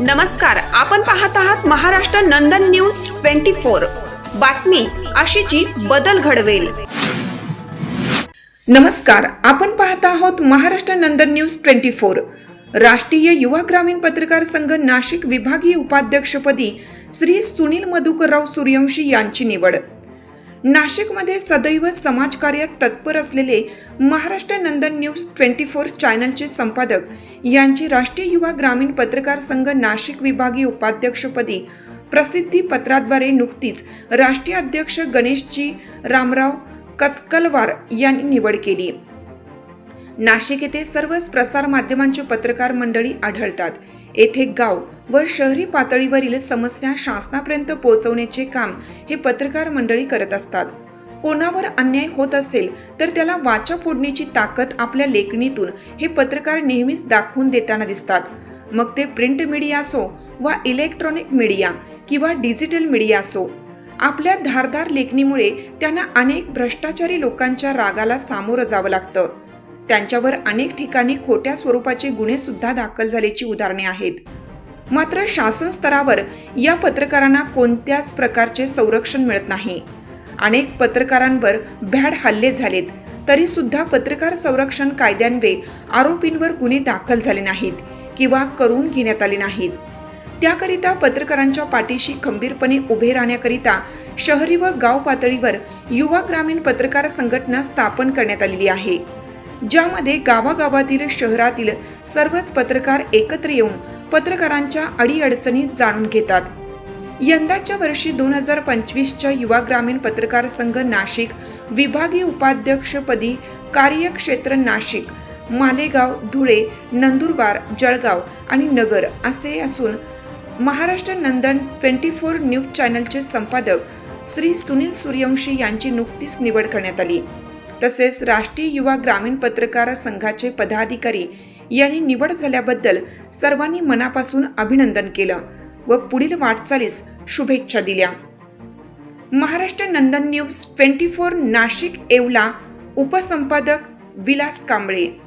नमस्कार आपण पाहत आहात Maharashtra Nandan news twenty four. बातमी अशीची बदल घडवेल. नमस्कार आपण पाहत आहोत Maharashtra Nandan news twenty four. राष्ट्रीय युवा ग्रामीण पत्रकार संघ नाशिक विभागीय उपाध्यक्षपदी श्री सुनील मधुकरराव सूर्यवंशी यांची निवड. नाशिकमध्ये सदैव समाजकार्यात तत्पर असलेले Maharashtra Nandan news twenty four चॅनलचे संपादक यांची राष्ट्रीय युवा ग्रामीण पत्रकार संघ नाशिक विभागीय उपाध्यक्षपदी प्रसिद्धी पत्राद्वारे नुकतीच राष्ट्रीय अध्यक्ष गणेशजी रामराव कचकलवार यांनी निवड केली. नाशिक येथे सर्वच प्रसार माध्यमांचे पत्रकार मंडळी आढळतात. येथे गाव व शहरी पातळीवरील समस्या शासनापर्यंत पोहोचवण्याचे काम हे पत्रकार मंडळी करत असतात. कोणावर अन्याय होत असेल तर त्याला वाचा फोडण्याची ताकद आपल्या लेखणीतून हे पत्रकार नेहमीच दाखवून देताना दिसतात. मग ते प्रिंट मीडिया असो वा इलेक्ट्रॉनिक मीडिया किंवा डिजिटल मीडिया असो आपल्या धारदार लेखणीमुळे त्यांना अनेक भ्रष्टाचारी लोकांच्या रागाला सामोरं जावं लागतं. त्यांच्यावर अनेक ठिकाणी खोट्या स्वरूपाचे गुन्हे सुद्धा दाखल झाल्याची उदाहरणे आहेत. मात्र शासन स्तरावर या पत्रकारांना कोणत्याच प्रकारचे संरक्षण मिळत नाही. अनेक पत्रकारांवर भ्याड हल्ले झालेत तरी सुद्धा पत्रकार संरक्षण कायद्यान्वये आरोपींवर गुन्हे दाखल झाले नाहीत किंवा करून घेण्यात आले नाहीत. त्याकरिता पत्रकारांच्या पाठीशी खंबीरपणे उभे राहण्याकरिता शहरी व गाव पातळीवर युवा ग्रामीण पत्रकार संघटना स्थापन करण्यात आलेली आहे. ज्यामध्ये गावागावातील शहरातील सर्वच पत्रकार एकत्र येऊन पत्रकारांच्या अडीअडचणी जाणून घेतात. यंदाच्या वर्षी दोन हजार पंचवीसच्या युवा ग्रामीण पत्रकार संघ नाशिक विभागीय उपाध्यक्षपदी कार्यक्षेत्र नाशिक मालेगाव धुळे नंदुरबार जळगाव आणि नगर असे असून Maharashtra Nandan twenty four news चॅनलचे संपादक श्री सुनील सूर्यवंशी यांची नुकतीच निवड करण्यात आली. तसेच राष्ट्रीय युवा ग्रामीण पत्रकार संघाचे पदाधिकारी यांनी निवड झाल्याबद्दल सर्वांनी मनापासून अभिनंदन केलं व पुढील वाटचालीस शुभेच्छा दिल्या. Maharashtra Nandan news twenty four Nashik Yeola उपसंपादक Vilas Kamble.